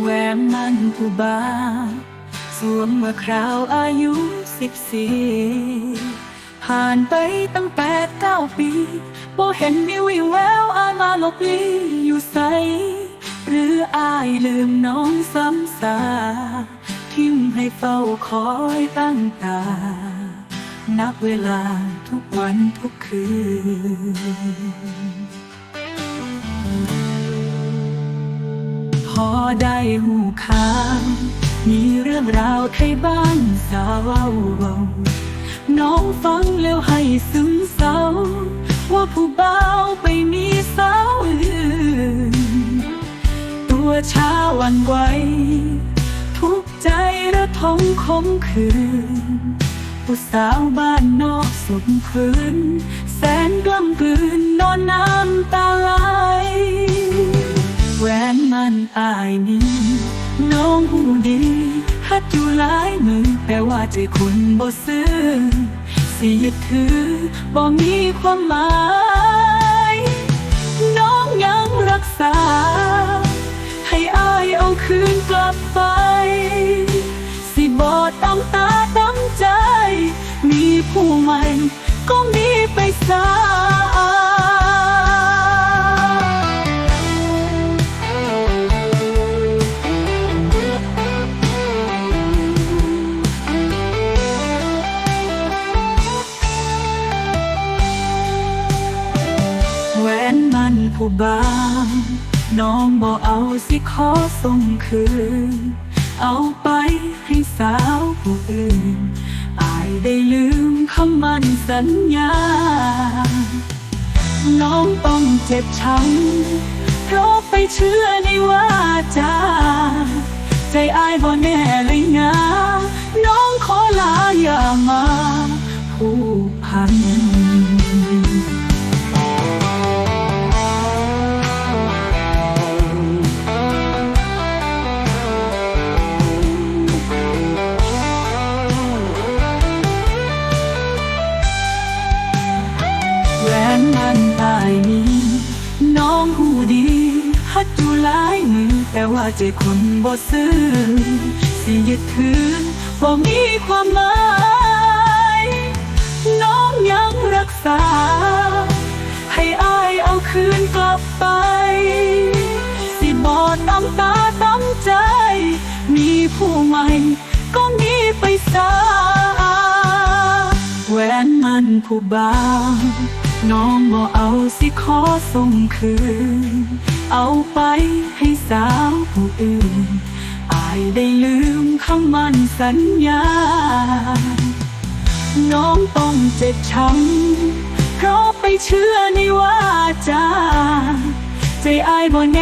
แหวมันผู้บาสวมเมื่อคราวอายุสิบสี่ผ่านไปตั้งแปดเก้าปีบ่เห็นมีวิวแววอายมาหลบลีอยู่ใส หรืออายลืมน้องซ้ำซาทิ้มให้เฝ้าคอยตั้งตา นับเวลาทุกวันทุกคืน ได้หูข่าวมีเรื่องราวไทยบ้านสาวเว้าน้องฟังแล้วให้ซึ้งเศร้า ว่าผู้เบ่าไปมีสาวอื่น ตัวช้าวันไหวทุกใจระทมคมคืนผู้สาวบ้านนอกสุดพื้น แสนกล้ำกลืนนอน ดอยู่หลายมือแปลว่าใจคุณบ่ซื้อสิยึดถือบ่มีความหมาย น้องยังรักษา ให้อายเอาคืนกลับไป สิบอดต้องตาต้องใจ มีผู้ใหม่ก็มีไปซะ ผู้บางน้องบอกเอาสิขอส่งคืน เอาไปให้สาวผู้อื่น อายได้ลืมคำมันสัญญา น้องต้องเจ็บช้ำเพราะไปเชื่อในว่าจาใจอายบ่แน่เลยนะ มันอายนี้ น้องหูดีฮัดอยู่หลายมือ แต่ว่าใจคนบ่ซื้อสิยึดถือบ่มีความหมาย น้องยังรักษา ให้อายเอาคืนกลับไป สิบอดน้ำตาตั้งใจ มีผู้ใหม่ก็มีไปซาแหวนมันผู้บาง น้องบ่เอาสิขอส่งคืน เอาไปให้สาวผู้อื่น อายได้ลืมคำมันสัญญา น้องต้องเจ็บช้ำเพราะไปเชื่อในว่าจาใจอายบ่แน